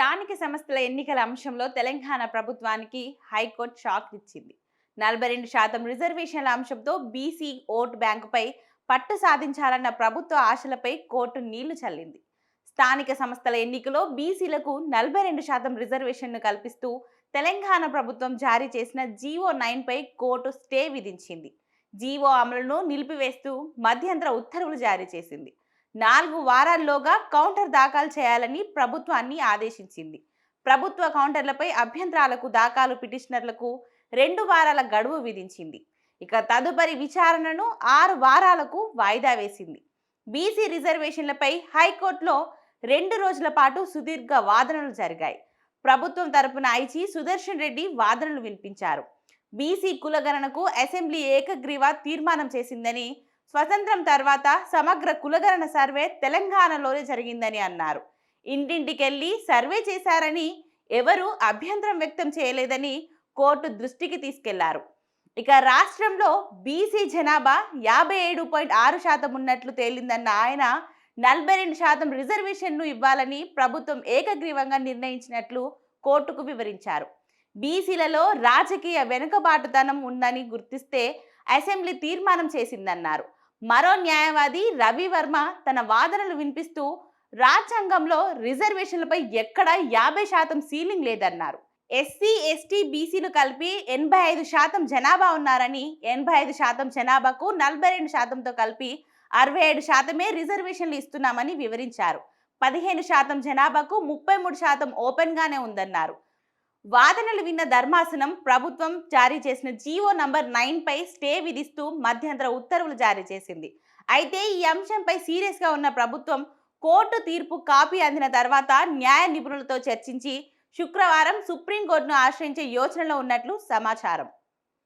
స్థానిక సంస్థల ఎన్నికల అంశంలో తెలంగాణ ప్రభుత్వానికి హైకోర్టు షాక్ ఇచ్చింది. నలభై రెండు శాతం రిజర్వేషన్ల అంశంతో బీసీ ఓటు బ్యాంకుపై పట్టు సాధించాలన్న ప్రభుత్వ ఆశలపై కోర్టు నీళ్ళు చల్లింది. స్థానిక సంస్థల ఎన్నికలో బీసీలకు నలభై రెండు శాతం రిజర్వేషన్ను కల్పిస్తూ తెలంగాణ ప్రభుత్వం జారీ చేసిన జీవో నైన్పై కోర్టు స్టే విధించింది. జీవో అమలును నిలిపివేస్తూ మధ్యంతర ఉత్తర్వులు జారీ చేసింది. నాలుగు వారాల్లోగా కౌంటర్ దాఖలు చేయాలని ప్రభుత్వాన్ని ఆదేశించింది. ప్రభుత్వ కౌంటర్లపై అభ్యంతరాలకు దాఖలు పిటిషనర్లకు రెండు వారాల గడువు విధించింది. ఇక తదుపరి విచారణను ఆరు వారాలకు వాయిదా వేసింది. బీసీ రిజర్వేషన్లపై హైకోర్టులో రెండు రోజుల పాటు సుదీర్ఘ వాదనలు జరిగాయి. ప్రభుత్వం తరపున ఐచి సుదర్శన్ రెడ్డి వాదనలు వినిపించారు. బీసీ కులగణనకు అసెంబ్లీ ఏకగ్రీవ తీర్మానం చేసిందని స్వతంత్రం తర్వాత సమగ్ర కులగణన సర్వే తెలంగాణలోనే జరిగిందని అన్నారు. ఇంటింటికెళ్ళి సర్వే చేశారని ఎవరూ అభ్యంతరం వ్యక్తం చేయలేదని కోర్టు దృష్టికి తీసుకెళ్ళారు. ఇక రాష్ట్రంలో బీసీ జనాభా యాభై ఏడు పాయింట్ ఆరు శాతం ఉన్నట్లు తేలిందన్న ఆయన నలభై రెండు శాతం రిజర్వేషన్ను ఇవ్వాలని ప్రభుత్వం ఏకగ్రీవంగా నిర్ణయించినట్లు కోర్టుకు వివరించారు. బీసీలలో రాజకీయ వెనుకబాటుతనం ఉందని గుర్తిస్తే అసెంబ్లీ తీర్మానం చేసిందన్నారు. మరో న్యాయవాది రవివర్మ తన వాదనలు వినిపిస్తూ రాజ్యాంగంలో రిజర్వేషన్లపై ఎక్కడ యాభై శాతం సీలింగ్ లేదన్నారు. ఎస్సీ ఎస్టీ బీసీలు కలిపి ఎనభై ఐదు శాతం జనాభా ఉన్నారని ఎనభై ఐదు శాతం జనాభాకు నలభై రెండు శాతంతో కలిపి అరవై ఏడు శాతమే రిజర్వేషన్లు ఇస్తున్నామని వివరించారు. పదిహేను శాతం జనాభాకు ముప్పై మూడు శాతం ఓపెన్గానే ఉందన్నారు. వాదనలు విన్న ధర్మాసనం ప్రభుత్వం జారీ చేసిన జీవో నంబర్ నైన్పై స్టే విధిస్తూ మధ్యంతర ఉత్తర్వులు జారీ చేసింది. అయితే ఈ అంశంపై సీరియస్గా ఉన్న ప్రభుత్వం కోర్టు తీర్పు కాపీ అందిన తర్వాత న్యాయ నిపుణులతో చర్చించి శుక్రవారం సుప్రీంకోర్టును ఆశ్రయించే యోచనలో ఉన్నట్లు సమాచారం.